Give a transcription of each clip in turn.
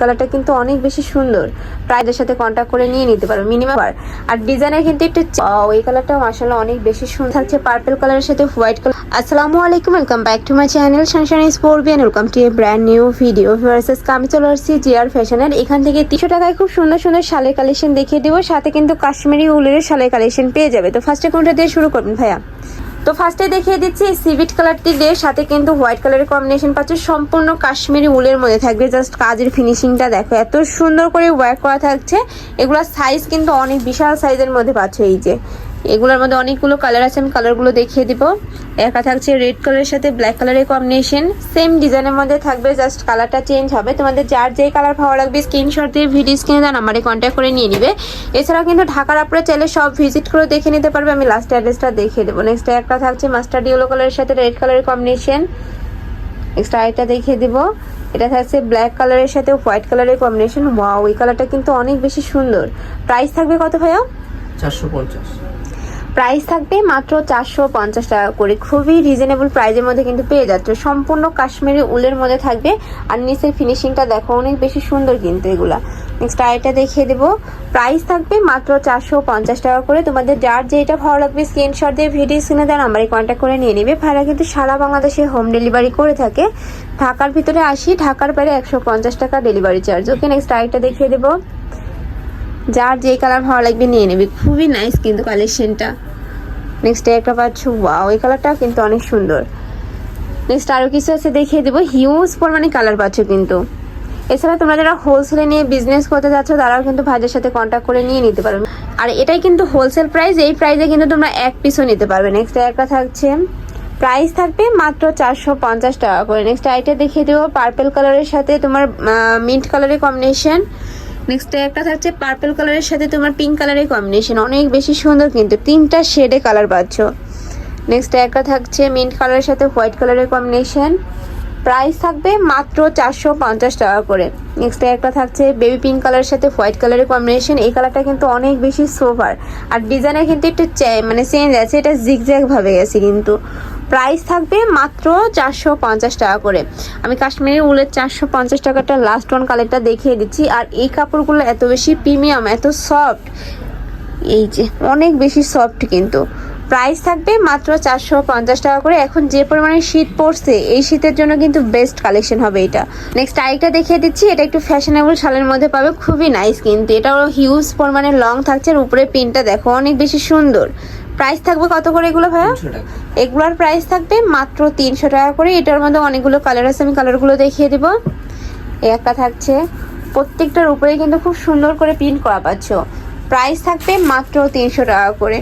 কালারটা কিন্তু অনেক বেশি সুন্দর। প্রাইজের সাথে কন্ট্যাক্ট করে নিয়ে নিতে পারো মিনিমাম আর ডিজাইনের কিন্তু একটু এই কালারটা মাসাল্লাহ অনেক বেশি সুন্দর। থাকছে পার্পল কালারের সাথে হোয়াইট কালার আসসালামু আলাইকুম welcome back to my channel sunshine স্পোর্বিয়ান welcome to a brand new video versus আমি চলে আসছি জিআর ফ্যাশনের এখান থেকে তিনশো টাকায় খুব সুন্দর সুন্দর শালের কালেকশন দেখিয়ে দেবো। সাথে কিন্তু কাশ্মীরি উলের শালের কালেকশন পেয়ে যাবে। তো ফার্স্টে কোনটা দিয়ে শুরু করবেন ভাইয়া? তো ফার্স্টে দেখিয়ে দিচ্ছি সিভিট কালারটি দিয়ে সাথে কিন্তু হোয়াইট কালারের কম্বিনেশন পাচ্ছে। সম্পূর্ণ কাশ্মীরি উলের মধ্যে থাকবে জাস্ট কাজের ফিনিশিংটা দেখো, এত সুন্দর করে ওয়ার্ক করা থাকছে। এগুলোর সাইজ কিন্তু অনেক বিশাল সাইজের মধ্যে পাচ্ছে এই যে। এগুলোর মধ্যে অনেকগুলো কালার আছে, আমি কালারগুলো দেখিয়ে দিব। একা থাকছে রেড কালারের সাথে ব্ল্যাক কালারের কম্বিনেশন সেম ডিজাইনের মধ্যে থাকবে জাস্ট কালারটা চেঞ্জ হবে। তোমাদের যার যেই কালার ভালো লাগবে স্ক্রিনশট দিয়ে ভিডিও স্ক্রিনে দেন আমারে কন্ট্যাক্ট করে নিয়ে নিবে। এছাড়াও কিন্তু ঢাকার আপনারা চাইলে সব ভিজিট করে দেখে নিতে পারবে। আমি লাস্ট অ্যাড্রেসটা দেখিয়ে দেবো। নেক্সট একটা থাকছে মাস্টার্ড ইয়েলো কালারের সাথে রেড কালারের কম্বিনেশন নেক্সট আরেকটা দেখিয়ে দিব। এটা থাকছে ব্ল্যাক কালারের সাথে হোয়াইট কালারের কম্বিনেশন ওয়াও এই কালারটা কিন্তু অনেক বেশি সুন্দর। প্রাইস থাকবে কত ভাইয়া? চারশো পঞ্চাশ। প্রাইস থাকবে মাত্র চারশো পঞ্চাশ টাকা করে। খুবই রিজনেবল প্রাইজের মধ্যে কিন্তু পেয়ে যাচ্ছে। সম্পূর্ণ কাশ্মীরি উলের মধ্যে থাকবে। আর নিচের ফিনিশিংটা দেখো, অনেক বেশি সুন্দর কিন্তু এগুলা। নেক্সট আরেকটা দেখিয়ে দেবো। প্রাইস থাকবে মাত্র চারশো পঞ্চাশ টাকা করে। তোমাদের যার যেটা ভালো লাগবে স্ক্রিনশট দিয়ে ভিডিও স্ক্রিনে দেওয়া নাম্বারে কন্ট্যাক্ট করে নিয়ে নেবে। ভাড়া কিন্তু সারা বাংলাদেশে হোম ডেলিভারি করে থাকে। ঢাকার ভিতরে আসি, ঢাকার বাইরে একশো পঞ্চাশ টাকা ডেলিভারি চার্জ ওকে নেক্সট আরেকটা দেখিয়ে দেবো। যার যে কালার ভালো লাগবে নিয়ে নেবে। খুবই নাইস কিন্তু কালেকশনটা নেক্সট একটা পাচ্ছ ওয়াও এই কালারটা কিন্তু অনেক সুন্দর। নেক্সট আরও কিছু আছে দেখিয়ে দেবো। হিউজ পরিমাণে কালার পাচ্ছ কিন্তু। এছাড়া তোমরা যারা হোলসেলে নিয়ে বিজনেস করতে যাচ্ছ, তারাও কিন্তু ভাইদের সাথে কন্ট্যাক্ট করে নিয়ে নিতে পারবে আর এটাই কিন্তু হোলসেল প্রাইস এই প্রাইসে কিন্তু তোমরা এক পিসও নিতে পারবে। নেক্সট একটা থাকছে প্রাইস থাকবে মাত্র চারশো পঞ্চাশ টাকা করে। নেক্সট আইটা দেখিয়ে দেবো পার্পেল কালারের সাথে তোমার মিন্ট কালারের কম্বিনেশন নেক্সট একটা থাকছে পার্পল কালারের সাথে তোমার পিঙ্ক কালারের কম্বিনেশন অনেক বেশি সুন্দর কিন্তু তিনটা শেডে কালার পাচ্ছ। নেক্সট একটা থাকছে মিন্ট কালারের সাথে হোয়াইট কালারের কম্বিনেশন প্রাইস থাকবে মাত্র চারশো পঞ্চাশ টাকা করে। নেক্সট একটা থাকছে বেবি পিঙ্ক কালারের সাথে হোয়াইট কালারের কম্বিনেশন এই কালারটা কিন্তু অনেক বেশি সোভার আর ডিজাইনের কিন্তু একটু মানে চেঞ্জ আছে, এটা জিগজ্যাগ ভাবে গেছে কিন্তু। প্রাইস থাকবে মাত্র চারশো পঞ্চাশ টাকা করে। আমি কাশ্মীরি উলের চারশো পঞ্চাশ টাকাটা লাস্ট ওয়ান কালারটা দেখিয়ে দিচ্ছি। আর এই কাপড়গুলো এত বেশি প্রিমিয়াম এত সফট এই যে, অনেক বেশি সফট কিন্তু। প্রাইস থাকবে মাত্র চারশো পঞ্চাশ টাকা করে। এখন যে পরিমাণে শীত পড়ছে, এই শীতের জন্য কিন্তু বেস্ট কালেকশন হবে এটা। নেক্সট আরেকটা দেখিয়ে দিচ্ছি। এটা একটু ফ্যাশনেবল শালের মধ্যে পাবে। খুবই নাইস কিন্তু। এটাও হিউজ পরিমাণে লং থাকছে। আর উপরে পিনটা দেখো, অনেক বেশি সুন্দর। প্রাইস থাকবে কত করে এগুলো ভাইয়া? এগুলোর প্রাইস থাকবে মাত্র তিনশো টাকা করে। এটার মধ্যে অনেকগুলো কালার আছে আমি কালারগুলো দেখিয়ে দেবো। একটা থাকছে। প্রত্যেকটার উপরে কিন্তু খুব সুন্দর করে প্রিন্ট করা পাচ্ছ। প্রাইস থাকবে মাত্র তিনশো টাকা করে।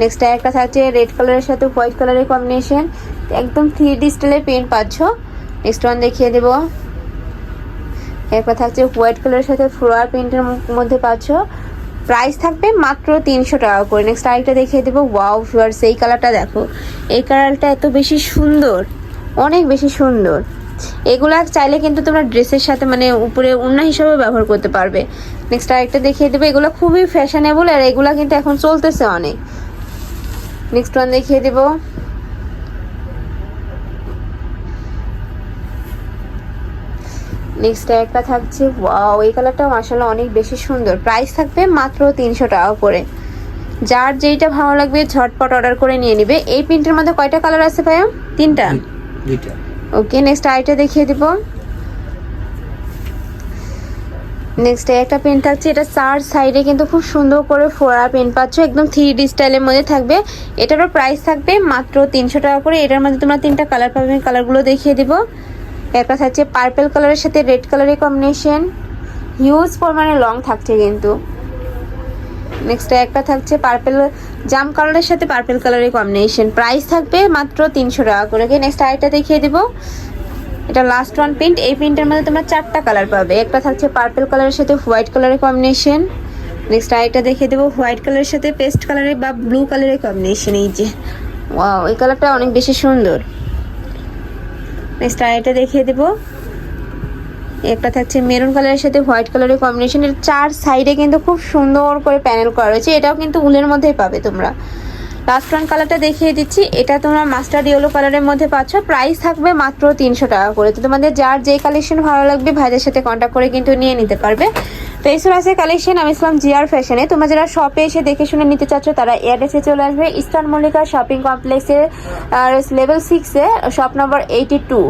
নেক্সট একটা থাকছে রেড কালারের সাথে হোয়াইট কালারের কম্বিনেশন একদম থ্রি ডি স্টাইলের প্রিন্ট পাচ্ছ। নেক্সট ওয়ান দেখিয়ে দেবো। একটা থাকছে হোয়াইট কালারের সাথে ফ্লোয়ার প্রিন্টের মধ্যে পাচ্ছ। প্রাইস থাকবে মাত্র তিনশো টাকা করে। নেক্সট আরেকটা দেখিয়ে দেবো। ওয়াও ফিওয়ার্স এই কালারটা দেখো। এই কালারটা এত বেশি সুন্দর। অনেক বেশি সুন্দর। এগুলা চাইলে কিন্তু তোমরা ড্রেসের সাথে মানে উপরে উন্না হিসাবে ব্যবহার করতে পারবে। নেক্সট আরেকটা দেখিয়ে দেবো। এগুলো খুবই ফ্যাশনেবল আর এগুলা কিন্তু এখন চলতেছে অনেক। নেক্সট ওয়ান দেখিয়ে দেবো। নেক্সট একটা থাকছে ওয়াও এই কালারটা মাসাল্লাহ অনেক বেশি সুন্দর। প্রাইস থাকবে মাত্র তিনশো টাকা করে। যার যেইটা ভালো লাগবে ঝটপট অর্ডার করে নিয়ে নিবে। এই প্রিন্টের মধ্যে কয়টা কালার আছে ভাইয়া? তিনটা? দুইটা। ওকে নেক্সট আইটা দেখিয়ে দিব। নেক্সট একটা পেন থাকছে এটা চার সাইডে কিন্তু খুব সুন্দর করে ফোড়া পেন পাচ্ছ। একদম থ্রি ডি স্টাইলের মধ্যে থাকবে। এটারও প্রাইস থাকবে মাত্র তিনশো টাকা করে। এটার মধ্যে তোমরা তিনটা কালার পাবে। কালারগুলো দেখিয়ে দিব। একটা থাকছে পার্পেল কালারের সাথে রেড কালারের কম্বিনেশন হিউজ পরিমাণে লং থাকছে কিন্তু। নেক্সট একটা থাকছে পার্পেল জাম কালারের সাথে পার্পেল কালারের কম্বিনেশন প্রাইস থাকবে মাত্র তিনশো টাকা করে। নেক্সট আরেকটা দেখিয়ে দেবো। এটা লাস্ট ওয়ান প্রিন্ট এই প্রিন্টের মধ্যে তোমরা চারটা কালার পাবে। একটা থাকছে পার্পেল কালারের সাথে হোয়াইট কালারের কম্বিনেশন নেক্সট আরেকটা দেখিয়ে দেবো হোয়াইট কালারের সাথে পেস্ট কালারের বা ব্লু কালারের কম্বিনেশন এই যে ওয়াও এই কালারটা অনেক বেশি সুন্দর। আরেকটা দেখিয়ে দেবো। একটা থাকছে মেরুন কালারের সাথে হোয়াইট কালারের কম্বিনেশন এর চার সাইডে কিন্তু খুব সুন্দর করে প্যানেল করা রয়েছে। এটাও কিন্তু উলের মধ্যেই পাবে তোমরা। লাস্ট ওয়ান কালারটা দেখিয়ে দিচ্ছি। এটা তোমরা মাস্টার্ড ইয়েলো কালারের মধ্যে পাচ্ছ। প্রাইস থাকবে মাত্র তিনশো টাকা করে। তো তোমাদের যার যে কালেকশন ভালো লাগবে, ভাইদের সাথে কন্ট্যাক্ট করে কিন্তু নিয়ে নিতে পারবে। তো এই আছে কালেকশন আমি ইসলাম জিআর ফ্যাশনে তোমরা যারা শপে এসে দেখে শুনে নিতে চাচ্ছ, তারা এয়ারডেসে চলে আসবে। ইস্টার্ন মল্লিকা শপিং কমপ্লেক্সের লেভেল সিক্সে শপ নম্বর এইটি টু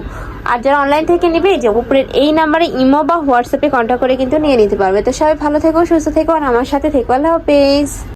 আর যারা অনলাইন থেকে নেবে যে উপরের এই নাম্বারে ইমো বা হোয়াটসঅ্যাপে কন্ট্যাক্ট করে কিন্তু নিয়ে নিতে পারবে। তো সবাই ভালো থেকো, সুস্থ থেকো, আর আমার সাথে থেকো। আল্লাহ হাফেজ।